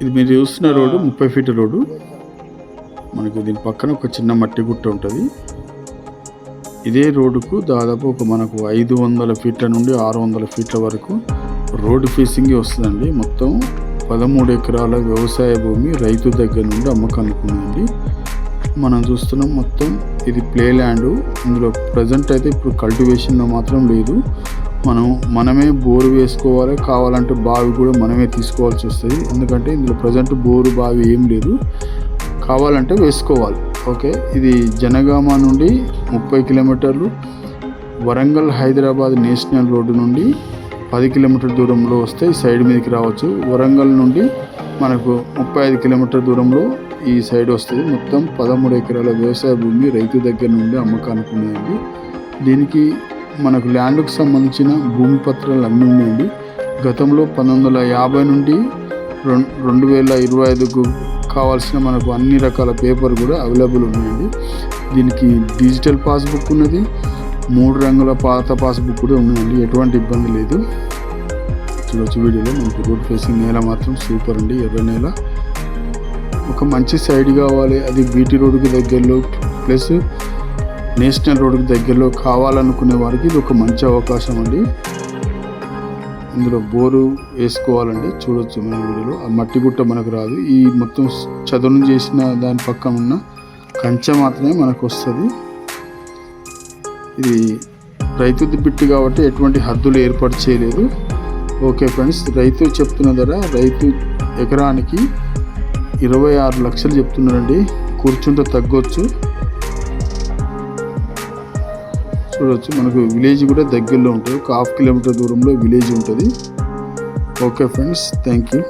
ఇది మీరు చూస్తున్న రోడ్డు ముప్పై ఫీట్ రోడ్డు. మనకి దీని పక్కన ఒక చిన్న మట్టి గుట్ట ఉంటుంది. ఇదే రోడ్డుకు దాదాపు ఒక మనకు ఐదు వందల ఫీట్ల నుండి ఆరు వందల ఫీట్ల వరకు రోడ్డు ఫేసింగ్ వస్తుందండి. మొత్తం పదమూడు ఎకరాల వ్యవసాయ భూమి రైతు దగ్గర నుండి అమ్మకానికి ఉందండి మనం చూస్తున్నాం మొత్తం ఇది ప్లే ల్యాండ్. ఇందులో ప్రజెంట్ అయితే ఇప్పుడు కల్టివేషన్ మాత్రం లేదు. మనం మనమే బోరు వేసుకోవాలి కావాలంటే బావి కూడా మనమే తీసుకోవాల్సి వస్తుంది. ఎందుకంటే ఇందులో ప్రజెంట్ బోరు బావి ఏం లేదు. కావాలంటే వేసుకోవాలి ఓకే? ఇది జనగామ నుండి ముప్పై కిలోమీటర్లు వరంగల్ హైదరాబాద్ నేషనల్ రోడ్డు నుండి పది కిలోమీటర్ దూరంలో వస్తే సైడ్ మీదకి రావచ్చు. వరంగల్ నుండి మనకు ముప్పై ఐదు కిలోమీటర్ దూరంలో ఈ సైడ్ వస్తుంది. మొత్తం పదమూడు ఎకరాల వ్యవసాయ భూమి రైతు దగ్గర నుండి అమ్మకానికి ఉన్నాయండి దీనికి మనకు ల్యాండ్కు సంబంధించిన భూమి పత్రాలు అన్నీ ఉన్నాయండి. గతంలో పంతొమ్మిది వందల యాభై నుండి రెండు రెండు వేల ఇరవై ఐదుకు కావాల్సిన మనకు అన్ని రకాల పేపర్ కూడా అవైలబుల్ ఉన్నాయండి. దీనికి డిజిటల్ పాస్బుక్ ఉన్నది. మూడు రంగుల పాత పాస్బుక్ కూడా ఉన్నాయండి. ఎటువంటి ఇబ్బంది లేదు. చూడొచ్చు వీడియోలో మనకు రోడ్ ఫేసింగ్ నేల మాత్రం సూపర్ అండి. ఎర్ర నేల. ఒక మంచి సైడ్ కావాలి. అది బీటీ రోడ్డుకి దగ్గరలో. ప్లస్ నేషనల్ రోడ్డుకి దగ్గరలో కావాలనుకునే వారికి ఇది ఒక మంచి అవకాశం అండి. ఇందులో బోరు వేసుకోవాలండి. చూడొచ్చు మన వీడియోలో. ఆ మట్టి గుట్ట మనకు రాదు. ఈ మొత్తం చదును చేసిన దాని పక్కన ఉన్న కంచె మాత్రమే మనకు వస్తుంది. ఇది రైతు బిట్టు కాబట్టి ఎటువంటి హద్దులు ఏర్పాటు చేయలేదు ఓకే ఫ్రెండ్స్ రైతు చెప్తున్న ధర రైతు ఎకరానికి ఇరవై ఆరు లక్షలు చెప్తున్నారండి కూర్చుంటే తగ్గొచ్చు. చూడవచ్చు మనకు విలేజ్ కూడా దగ్గరలో ఉంటుంది. ఒక హాఫ్ కిలోమీటర్ దూరంలో విలేజ్ ఉంటుంది. Okay friends thank you.